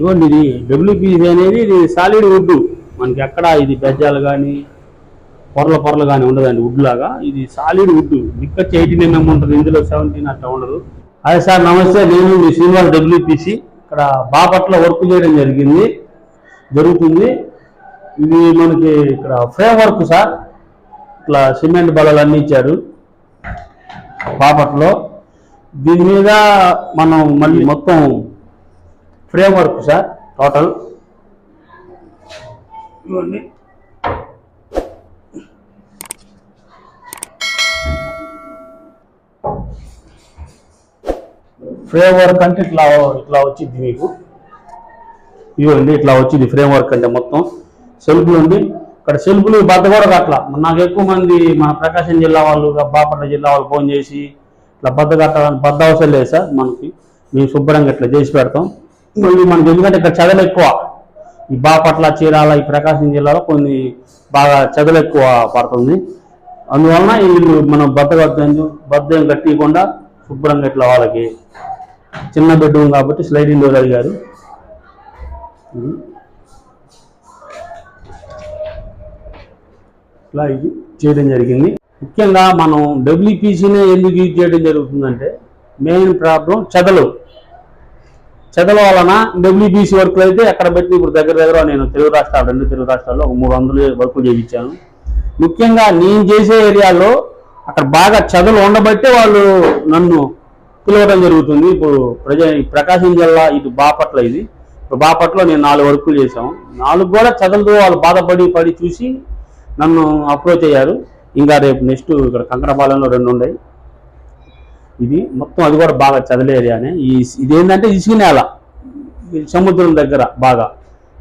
ఇవ్వండి ఇది డబ్ల్యూపీసీ అనేది ఇది సాలిడ్ వుడ్ మనకి ఎక్కడ ఇది బెజ్జాలు కానీ పొరల పొరలు కానీ ఉండదండి వుడ్ లాగా. ఇది సాలిడ్ వుడ్ నిక్కచ్చి ఎయిటీన్ ఎంఎం ఉంటుంది ఇందులో సెవెంటీన్ అట్లా ఉండదు. అదే సార్ నమస్తే. నేను మీ శ్రీనివాస్ డబ్ల్యూపీసీ ఇక్కడ బాపట్ల వర్క్ చేయడం జరిగింది జరుగుతుంది. ఇది మనకి ఇక్కడ ఫ్రేమ్ వర్క్ సార్. ఇట్లా సిమెంట్ బల్లలు అన్నీ ఇచ్చారు బాపట్లో దీని మీద మనం మళ్ళీ మొత్తం ఫ్రేమ్ వర్క్ సార్ టోటల్. ఇవన్నీ ఫ్రేమ్ వర్క్ అంటే ఇట్లా ఇట్లా వచ్చింది మీకు. ఇవ్వండి ఇట్లా వచ్చింది ఫ్రేమ్ వర్క్ అంటే మొత్తం. సెల్ఫ్లు ఉంది. ఇక్కడ సెల్ఫ్లు బద్ద కూడా కట్ల నాకు ఎక్కువ మంది మన ప్రకాశం జిల్లా వాళ్ళు బాపట్ల జిల్లా వాళ్ళు ఫోన్ చేసి ఇట్లా బద్ద కట్టాలని బద్ద అవసరం లేదు సార్ మనకి. మేము శుభ్రంగా ఇట్లా చేసి పెడతాం. మళ్ళీ మనకి ఎందుకంటే ఇక్కడ చదలు ఎక్కువ. ఈ బాపట్ల చీరాల ఈ ప్రకాశం జిల్లాలో కొన్ని బాగా చదలు ఎక్కువ పడుతుంది. అందువలన వీళ్ళు మనం బద్ద కట్టలేదు బద్దం ఏం కట్టకుండా శుభ్రంగా ఇట్లా వాళ్ళకి చిన్న బెడ్రూమ్ కాబట్టి స్లైడింగ్ డోర్ అడిగారు. ఇట్లా ఇది చేయడం జరిగింది. ముఖ్యంగా మనం డబ్ల్యూపీసీనే ఎందుకు యూజ్ చేయడం జరుగుతుందంటే మెయిన్ ప్రాబ్లం చెదలు. చెదల వలన డబ్ల్యూబీసీ వర్క్లు అయితే ఎక్కడ పెట్టి ఇప్పుడు దగ్గర దగ్గర నేను తెలుగు రాష్ట్రాలు రెండు తెలుగు రాష్ట్రాల్లో ఒక మూడు వందలు వర్కులు చేయించాను. ముఖ్యంగా నేను చేసే ఏరియాలో అక్కడ బాగా చెదలు ఉండబట్టే వాళ్ళు నన్ను పిలవడం జరుగుతుంది. ఇప్పుడు ప్రజ ప్రకాశం జిల్లా ఇది బాపట్ల ఇది. ఇప్పుడు బాపట్లో నేను నాలుగు వర్కులు చేశాము నాలుగు కూడా చదువులతో వాళ్ళు బాధపడి పడి చూసి నన్ను అప్రోచ్ అయ్యారు. ఇంకా రేపు నెక్స్ట్ ఇక్కడ కంకరపాలెంలో రెండు ఉన్నాయి. ఇది మొత్తం అది కూడా బాగా చదలే ఏరియానే ఈ ఇదేంటంటే ఇసుక నేల. సముద్రం దగ్గర బాగా.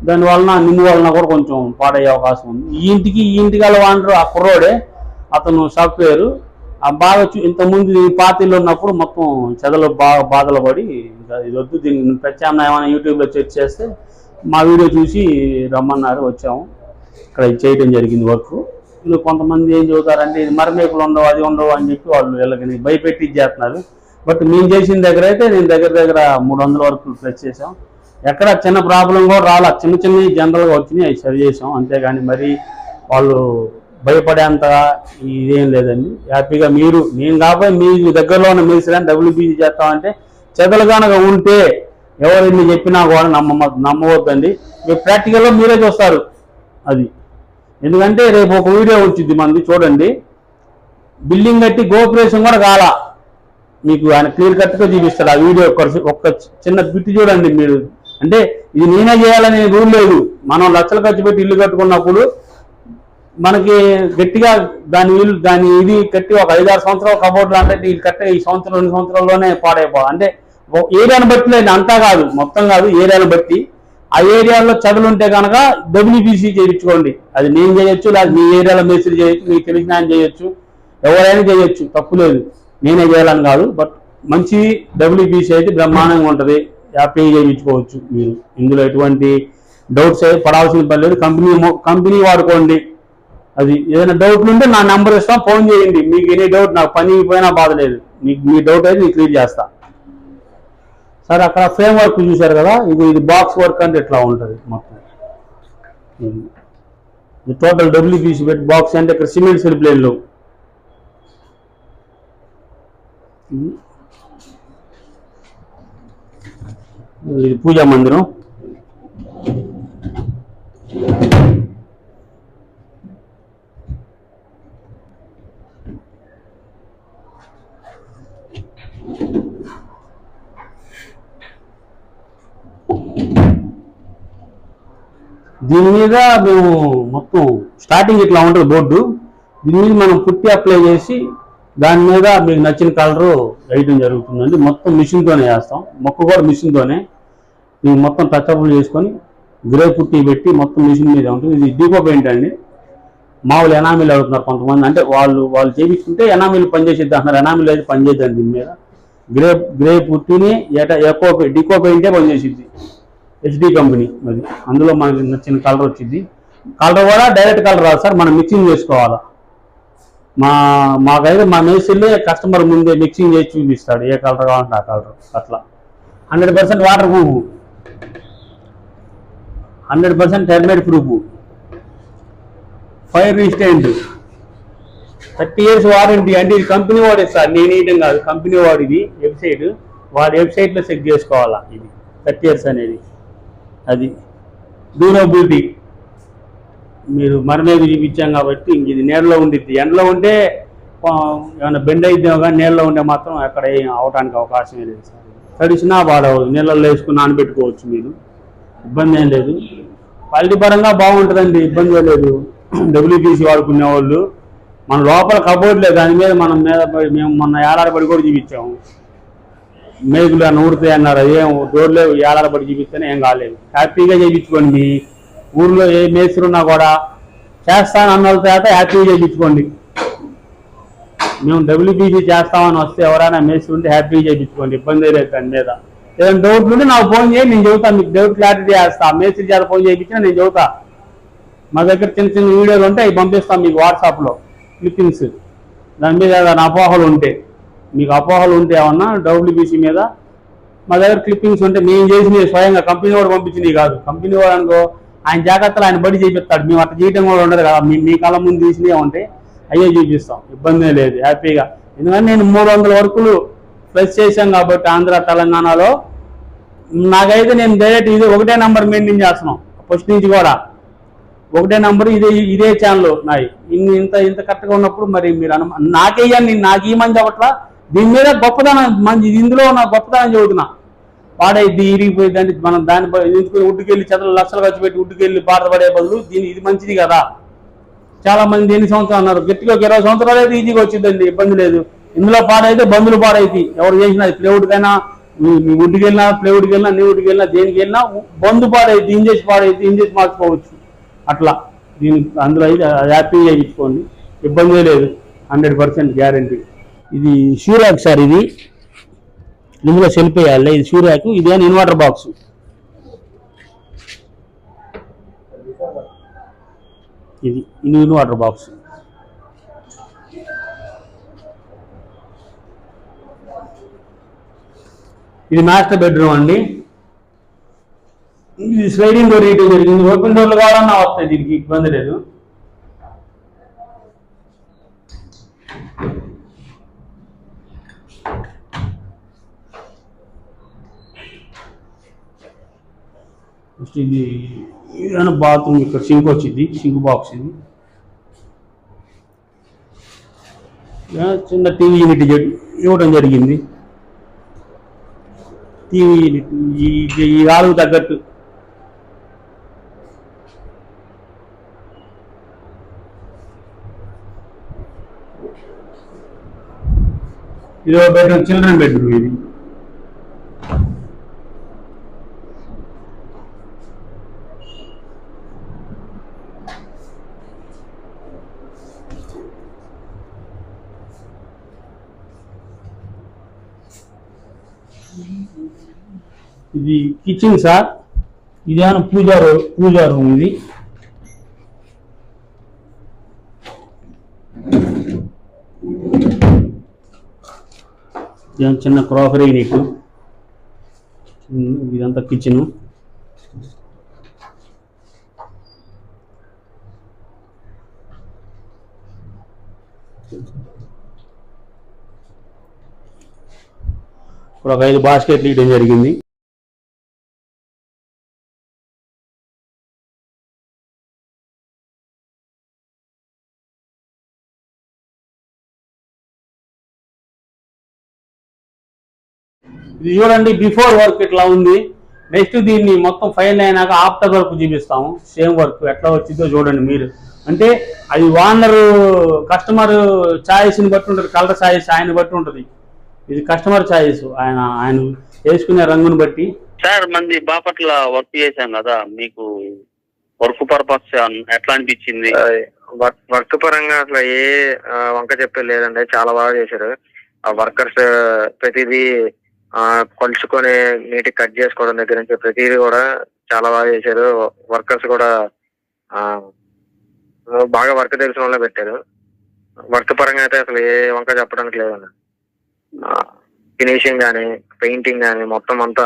దాని వలన నిమ్ము వలన కూడా కొంచెం పాడయ్యే అవకాశం ఉంది. ఈ ఇంటికి ఈ ఇంటికి గల వాండరు ఆ కుర్రోడే అతను సాఫ్ట్వేర్. ఆ బాగా చూ- ఇంతకుముందు ఈ పార్టీలో ఉన్నప్పుడు మొత్తం చెదలు బాగా బాధలు పడి ఇంకా ఇది వద్దు దీన్ని ప్రత్యామ్నాయం యూట్యూబ్లో సెర్చ్ చేస్తే మా వీడియో చూసి రమ్మన్నారు వచ్చాము. ఇక్కడ ఇది చేయడం జరిగింది వర్క్. కొంతమంది ఏం చెబుతారంటే ఇది మరమేకులు ఉండవు అది ఉండవు అని చెప్పి వాళ్ళు వీళ్ళకి భయపెట్టి చేస్తున్నారు బట్ మేము చేసిన దగ్గర అయితే నేను దగ్గర దగ్గర మూడు వందల వరకు ప్లస్ చేసాం ఎక్కడ చిన్న ప్రాబ్లం కూడా రాలా. చిన్న చిన్నవి జనరల్గా వచ్చినాయి అవి సరి చేసాం అంతేగాని మరి వాళ్ళు భయపడేంత ఇదేం లేదండి. హ్యాపీగా మీరు నేను కాబట్టి మీ దగ్గరలో ఉన్న మీరు సరే డబ్ల్యూబీసీ చేస్తామంటే చెదలు కనుక ఉంటే ఎవరు చెప్పినా కూడా నమ్మ నమ్మవద్దండి. మీరు ప్రాక్టికల్లో మీరే చూస్తారు. అది. ఎందుకంటే రేపు ఒక వీడియో వచ్చింది మనది చూడండి. బిల్డింగ్ కట్టి గోపురేషన్ కూడా కాల. మీకు ఆయన క్లియర్ కట్గా చూపిస్తాడు ఆ వీడియో ఒక్క ఒక్క చిన్న బిట్ చూడండి మీరు. అంటే ఇది నేనే చేయాలనే రూల్ లేదు. మనం లక్షలు ఖర్చు పెట్టి ఇల్లు కట్టుకున్నప్పుడు మనకి గట్టిగా దాని వీలు దాని ఇది కట్టి ఒక ఐదారు సంవత్సరాలు కబోర్డ్లు అంటే ఇది కట్ట ఈ సంవత్సరం రెండు సంవత్సరాల్లోనే పాడైపోవాలి. అంటే ఏరియాను బట్టి అంతా కాదు మొత్తం కాదు ఏరియాను బట్టి. ఆ ఏరియాలో చదువులుంటే కనుక డబ్ల్యూబీసీ చేయించుకోండి. అది నేను చేయొచ్చు లేదా మీ ఏరియాలో మేస్త్రి చేయొచ్చు మీకు తెలిసిన ఆయన చేయొచ్చు ఎవరైనా చేయొచ్చు తప్పు లేదు. నేనే చేయాలని కాదు బట్ మంచి డబ్ల్యూబీసీ అయితే బ్రహ్మాండంగా ఉంటుంది. హ్యాపీగా చేయించుకోవచ్చు మీరు. ఇందులో ఎటువంటి డౌట్స్ అయితే పడాల్సిన పని లేదు. కంపెనీ కంపెనీ వాడుకోండి. అది ఏదైనా డౌట్లు ఉంటే నా నెంబర్ ఇస్తాం ఫోన్ చేయండి. మీకు ఎనీ డౌట్ నాకు పని పోయినా బాధ లేదు. మీకు మీ డౌట్ అయితే నేను క్లియర్ చేస్తా. సరే అక్కడ ఫ్రేమ్ వర్క్ చూశారు కదా? ఇది ఇది బాక్స్ వర్క్ అంటే ఇట్లా ఉంటుంది మొత్తం? టోటల్ ఇది టోటల్ డబ్ల్యూపీసీ పెట్టి బాక్స్ అంటే ఇక్కడ సిమెంట్ సెల్ ఇది పూజా మందిరం. దీని మీద మేము మొత్తం స్టార్టింగ్ ఇట్లా ఉంటుంది బోర్డు. దీని మీద మనం పుట్టి అప్లై చేసి దాని మీద మీకు నచ్చిన కలరు వేయడం జరుగుతుందండి. మొత్తం మిషన్తోనే వేస్తాం మొక్క కూడా మిషన్తోనే మేము మొత్తం టచ్అప్లు చేసుకొని గ్రే పుట్టి పెట్టి మొత్తం మిషన్ మీద ఉంటుంది. ఇది డీకో పెయింట్ అండి. మామూలు ఎనామిల్ అడుగుతున్నారు కొంతమంది. అంటే వాళ్ళు వాళ్ళు చేయించుకుంటే ఎనామిల్ పనిచేసేది అంటున్నారు. ఎనామిల్ అయితే పనిచేద్దాం దీని మీద. గ్రే గ్రే పుట్టిని ఎట ఎకో డికో పెయింటే పనిచేసిద్ది హెచ్డి కంపెనీ అది. అందులో మనకి నచ్చిన కలర్ వచ్చింది. కలర్ కూడా డైరెక్ట్ కలర్ రాదు సార్. మనం మిక్సింగ్ చేసుకోవాలా? మా మాకైతే మా మేసిల్లే కస్టమర్ ముందే మిక్సింగ్ చేసి చూపిస్తాడు. ఏ కలర్ కావాలంటే ఆ కలర్ అట్లా. Hundred percent water proof hundred percent helmet proof fire resistant thirty years warranty అంటే ఇది కంపెనీ వాడే సార్. నేను వేయడం కాదు. కంపెనీ వాడు ఇది వెబ్సైట్ వాడి వెబ్సైట్లో చెక్ చేసుకోవాలా? ఇది. థర్టీ ఇయర్స్ అనేది. అది డ్యూరబిలిటీ మీరు మన చూపించాం కాబట్టి ఇంక ఇది నీళ్ళలో ఉండిద్ది. ఎండలో ఉంటే ఏమైనా బెండ్ అయిద్దాం కానీ నీళ్ళలో ఉంటే మాత్రం అక్కడ ఏం అవడానికి అవకాశమే లేదు సార్. తడిసినా బాడవదు నీళ్ళల్లో వేసుకుని నానబెట్టుకోవచ్చు మీరు. ఇబ్బంది ఏం లేదు. క్వాలిటీ పరంగా బాగుంటుందండి. ఇబ్బంది ఏం లేదు. డబ్ల్యూపీసీ వాడుకునే వాళ్ళు. మన లోపల కబోర్డ్ లేదు దాని మీద మనం మీద మేము మొన్న ఏడాడబడి కూడా చూపించాము. మేకులు అని ఊడితే అన్నారు ఏం డోర్లో పడి చూపిస్తేనే ఏం కాలేదు. హ్యాపీగా చేయించుకోండి. ఊర్లో ఏ మేస్త్రి ఉన్నా కూడా చేస్తాను అన్న వాళ్ళ హ్యాపీగా చేయించుకోండి. మేము డబ్ల్యూబీసీ చేస్తామని వస్తే ఎవరైనా మేస్త్రి ఉంటే హ్యాపీగా చేయించుకోండి ఇబ్బంది లేదు దాని మీద. ఏదైనా డౌట్లు ఉంటే నాకు ఫోన్ చేయండి నేను చెబుతాను మీకు డౌట్ క్లారిటీ చేస్తా. మేస్త్రి చేత ఫోన్ చేయించినా నేను చెబుతా. మా దగ్గర చిన్న చిన్న వీడియోలు ఉంటే అవి పంపిస్తాం మీకు వాట్సాప్లో క్లిప్పింగ్స్ దాని మీద ఏదైనా అపోహలు ఉంటే. మీకు అపోహలు ఉంటే ఏమన్నా డబ్ల్యూబీసీ మీద? మా దగ్గర క్లిప్పింగ్స్ ఉంటే మేము చేసినవి స్వయంగా కంపెనీ వాడు పంపించినవి కాదు. కంపెనీ వాడు అనుకో ఆయన జాగ్రత్తలు ఆయన బడి చేపిస్తాడు. మేము అట్లా చేయడం కూడా ఉండదు కదా. మీ మీ కళ్ళ ముందు తీసినవి ఉంటే అయ్యే చూపిస్తాం. ఇబ్బంది లేదు. హ్యాపీగా. ఎందుకంటే నేను మూడు వందల వర్కులు ప్లస్ చేశాం కాబట్టి ఆంధ్ర తెలంగాణలో. నాకైతే నేను డైరెక్ట్ ఇది ఒకటే నంబర్ మెయింటైన్ చేస్తున్నాం. ఫస్ట్ నుంచి కూడా. ఒకటే నంబర్ ఇదే ఇదే ఛానల్ నాయి ఇన్ని ఇంత ఇంత కరెక్ట్గా ఉన్నప్పుడు మరి మీరు అను నాకేయని నాకు ఈ మంది చెప్పట్లా దీని మీద గొప్పదనం మంచి ఇందులో నా గొప్పదనం చదువుతున్నా పాడైద్ది ఇరిగిపోయింది మనం దాని ఎందుకు ఉడ్డుకెళ్ళి చదలు లక్షలు ఖర్చు పెట్టి ఉడ్డుకెళ్ళి బాధపడే బదులు దీని ఇది మంచిది కదా. చాలా మంది ఎన్ని సంవత్సరాలు అన్నారు? గట్టిగా ఒక ఇరవై సంవత్సరాలు అయితే ఈజీగా వచ్చిందండి ఇబ్బంది లేదు. ఇందులో పాడైతే బంధులు పాడైతే ఎవరు చేసినా ప్లేవుడికైనా మీ ఉడ్డుకి వెళ్ళినా ప్లేవుడికి వెళ్ళినా నీ ఉడ్డుకి వెళ్ళినా దేనికి వెళ్ళినా బంధు పాడైతే ఇంజేసి పాడైతే ఇంజేసి మార్చుకోవచ్చు. అట్లా దీనికి అందులో అయితే హ్యాపీగా చేయించుకోండి ఇబ్బంది లేదు. Hundred percent guarantee. ఇది షూరాక్ సార్ ఇది. ఇందులో సెల్ఫ్ వేయాలి ఇది షూరాక్ ఇదేనా ఇన్వర్టర్ బాక్స్ ఇది ఇది ఇన్వర్టర్ బాక్స్ ఇది మాస్టర్ బెడ్రూమ్ అండి. ఇది స్లైడింగ్ డోర్ ఇటు జరిగింది. ఓపెన్ డోర్లు కావాలన్నా వస్తాయి దీనికి ఇబ్బంది లేదు. నెక్స్ట్ ఇది ఏదైనా బాత్రూమ్ ఇక్కడ సింక్ వచ్చింది సింక్ బాక్స్ ఇది. చిన్న టీవీ యూనిట్ ఇవ్వడం జరిగింది. టీవీ యూనిట్ ఈ ఈ తగ్గట్టు. ఇది ఒక బెడ్రూమ్ చిల్డ్రన్ బెడ్రూమ్ ఇది. ఇది కిచెన్ సార్ ఇదేమన్నా పూజా రూమ్ పూజా రూమ్ ఇది. చిన్న క్రాకరీ యూనిట్ ఇదంతా కిచెన్ ఇప్పుడు ఒక ఐదు బాస్కెట్లు ఇవ్వడం జరిగింది. ఇది చూడండి బిఫోర్ వర్క్ ఇట్లా ఉంది? నెక్స్ట్ దీన్ని మొత్తం ఫైనల్ అయినాక ఆఫ్టర్ వర్క్ చూపిస్తాము. సేమ్ వర్క్ ఎట్లా వచ్చిందో చూడండి మీరు. అంటే అది ఓనర్ కస్టమర్ని బట్టి ఉంటుంది కలర్ ఛాయిస్ ఆయన బట్టి ఉంటుంది. ఇది కస్టమర్ ఛాయిస్ ఆయన ఆయన వేసుకునే రంగుని బట్టి. సార్ మంది బాపట్ల వర్క్ చేశాం కదా మీకు వర్క్ పర్పస్ ఎట్లా అనిపించింది? వర్క్ పరంగా అసలు ఏ వంక చెప్పే లేదండి చాలా బాగా చేశారు. ఆ వర్కర్స్ ప్రతిదీ ఆ, కొలుచుకొని నీట్ కట్ చేసుకోవడం దగ్గర నుంచి ప్రతిదీ కూడా చాలా బాగా చేశారు. వర్కర్స్ కూడా ఆ, బాగా వర్క్ తెలిసిన వాళ్ళే పెట్టారు. వర్క్ పరంగా అయితే అసలు ఏ వంక చెప్పడానికి లేదండి ఫినిషింగ్ కానీ పెయింటింగ్ కానీ మొత్తం అంతా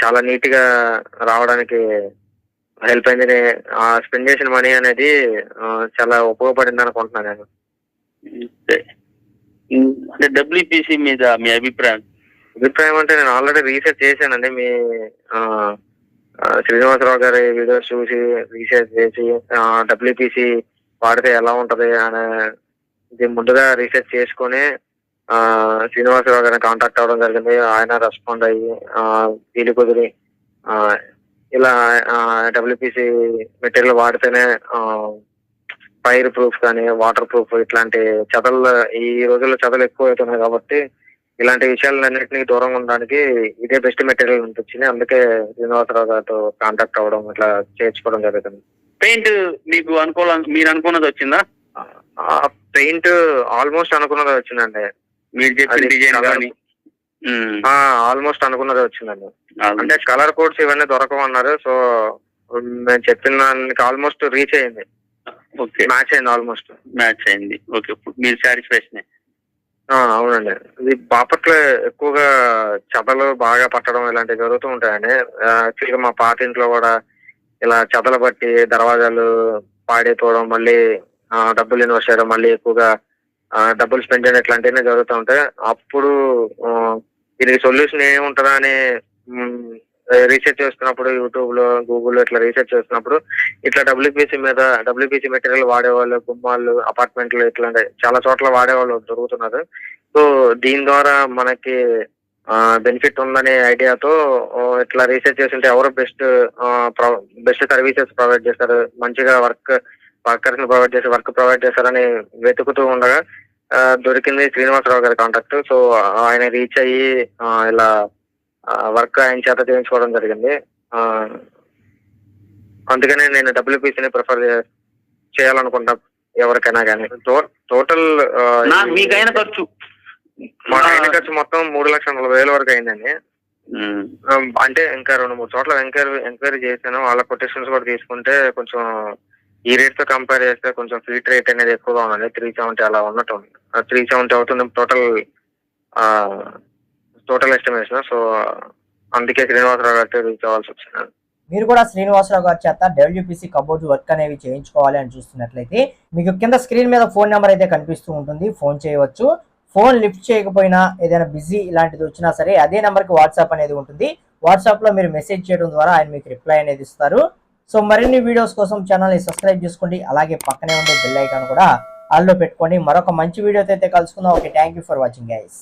చాలా నీట్గా రావడానికి హెల్ప్ అయింది. ఆ స్పెండ్ చేసిన మనీ అనేది చాలా ఉపయోగపడింది అనుకుంటున్నాను నేను. అంటే డబ్ల్యూపీసీ మీద మీ అభిప్రాయం? అభిప్రాయం అంటే నేను ఆల్రెడీ రీసెర్చ్ చేశానండి మీ శ్రీనివాసరావు గారి వీడియోస్ చూసి రీసెర్చ్ చేసి డబ్ల్యూపీసీ వాడితే ఎలా ఉంటది అనే ఇది ముందుగా రీసెర్చ్ చేసుకొని శ్రీనివాసరావు గారిని కాంటాక్ట్ అవ్వడం జరిగింది. ఆయన రెస్పాండ్ అయ్యి వీలు కుదిరి ఇలా డబ్ల్యూపీసీ మెటీరియల్ వాడితేనే ఫైర్ ప్రూఫ్ కానీ వాటర్ ప్రూఫ్ ఇట్లాంటి చదలు ఈ రోజుల్లో చదలు ఎక్కువ అవుతున్నాయి కాబట్టి ఇలాంటి విషయాలన్నింటినీ దూరంగా ఉండడానికి ఇదే బెస్ట్ మెటీరియల్ అనిపించింది. అందుకే శ్రీనివాసరావు గారితో కాంటాక్ట్ అవ్వడం ఇట్లా చేర్చుకోవడం జరుగుతుంది. పెయింట్ మీకు అనుకూల మీరు అనుకున్నది వచ్చిందా? ఆ పెయింట్ ఆల్మోస్ట్ అనుకున్నది వచ్చిందండి. మీరు చెప్పిన డిజైన్ కానీ. ఆల్మోస్ట్ అనుకున్నది వచ్చిందండి. అంటే కలర్ కోడ్స్ ఇవన్నీ దొరకమన్నారు సో నేను చెప్పిన దానికి ఆల్మోస్ట్ రీచ్ అయింది. ఓకే. మ్యాచ్ అయింది ఆల్మోస్ట్ మ్యాచ్ అయింది. ఓకే మీరు సాటిస్ఫాక్షన్ అవునండి. ఇది బాపట్ల ఎక్కువగా చెదలు బాగా పట్టడం ఇలాంటివి జరుగుతూ ఉంటాయండి. యాక్చువల్గా మా పాత ఇంట్లో కూడా ఇలా చెదలు పట్టి దర్వాజాలు పాడైపోవడం మళ్ళీ డబ్బులు ఇన్వెస్ట్ చేయడం మళ్ళీ ఎక్కువగా డబ్బులు స్పెండ్ చేయడం ఇట్లాంటివన్నీ జరుగుతూ ఉంటాయి. అప్పుడు దీనికి సొల్యూషన్ ఏముంటుందా అని రీసెర్చ్ చేస్తున్నప్పుడు యూట్యూబ్లో గూగుల్ ఇట్లా రీసెర్చ్ చేస్తున్నప్పుడు ఇట్లా డబ్ల్యూపీసీ మీద డబ్ల్యూపీసీ మెటీరియల్ వాడేవాళ్ళు గుమ్మాలు అపార్ట్మెంట్లు ఇట్లాంటి చాలా చోట్ల వాడేవాళ్ళు దొరుకుతున్నారు. సో దీని ద్వారా మనకి బెనిఫిట్ ఉందనే ఐడియాతో ఇట్లా రీసెర్చ్ చేస్తుంటే ఎవరు బెస్ట్ బెస్ట్ సర్వీసెస్ ప్రొవైడ్ చేస్తారు? మంచిగా వర్క్ వర్కర్స్ని ప్రొవైడ్ చేసి వర్క్ ప్రొవైడ్ చేస్తారని వెతుకుతూ ఉండగా దొరికింది శ్రీనివాసరావు గారి కాంటాక్ట్ సో ఆయన రీచ్ అయ్యి ఇలా వర్క్ ఆయన చేత చేయించుకోవడం జరిగింది. అందుకనే నేను డబ్ల్యూపీసీని ప్రిఫర్ చేయాలనుకుంటా ఎవరికైనా కానీ టోటల్ నా మీకైన ఖర్చు. మా ఆయన ఖర్చు మొత్తం మూడు లక్షల నలభై వేల వరకు అయిందండి. అంటే ఇంకా రెండు మూడు చోట్ల ఎంక్వైరీ ఎంక్వైరీ చేశాను. వాళ్ళ కొటేషన్స్ కూడా తీసుకుంటే కొంచెం ఈ రేట్తో కంపేర్ చేస్తే కొంచెం ఫీట్ రేట్ అనేది ఎక్కువగా ఉందండి త్రీ సెవెంటీ అలా ఉన్నట్టు త్రీ సెవెంటీ అవుతుంది టోటల్ టోటల్ ఎస్టిమేషన్ సో అందుకే శ్రీనివాసరావు గారితో రీచ్ అవ్వాల్సి వచ్చింది. మీరు కూడా శ్రీనివాసరావు గారి చేత డబ్ల్యూపీసీ కబోర్డ్ వర్క్ అనేవి చేయించుకోవాలి అని చూస్తున్నట్లయితే మీకు కింద స్క్రీన్ మీద ఫోన్ నెంబర్ అయితే కనిపిస్తూ ఉంటుంది. ఫోన్ చేయవచ్చు. ఫోన్ లిఫ్ట్ చేయకపోయినా ఏదైనా బిజీ ఇలాంటిది వచ్చినా సరే అదే నెంబర్కి వాట్సాప్ అనేది ఉంటుంది. వాట్సాప్లో మీరు మెసేజ్ చేయడం ద్వారా ఆయన మీకు రిప్లై అనేది ఇస్తారు. సో మరిన్ని వీడియోస్ కోసం ఛానల్ని సబ్స్క్రైబ్ చేసుకోండి. అలాగే పక్కనే ఉండే బెల్ ఐకాన్ కూడా ఆల్లో పెట్టుకోండి. మరొక మంచి వీడియోతో అయితే కలుసుకుందాం. Okay thank you for watching guys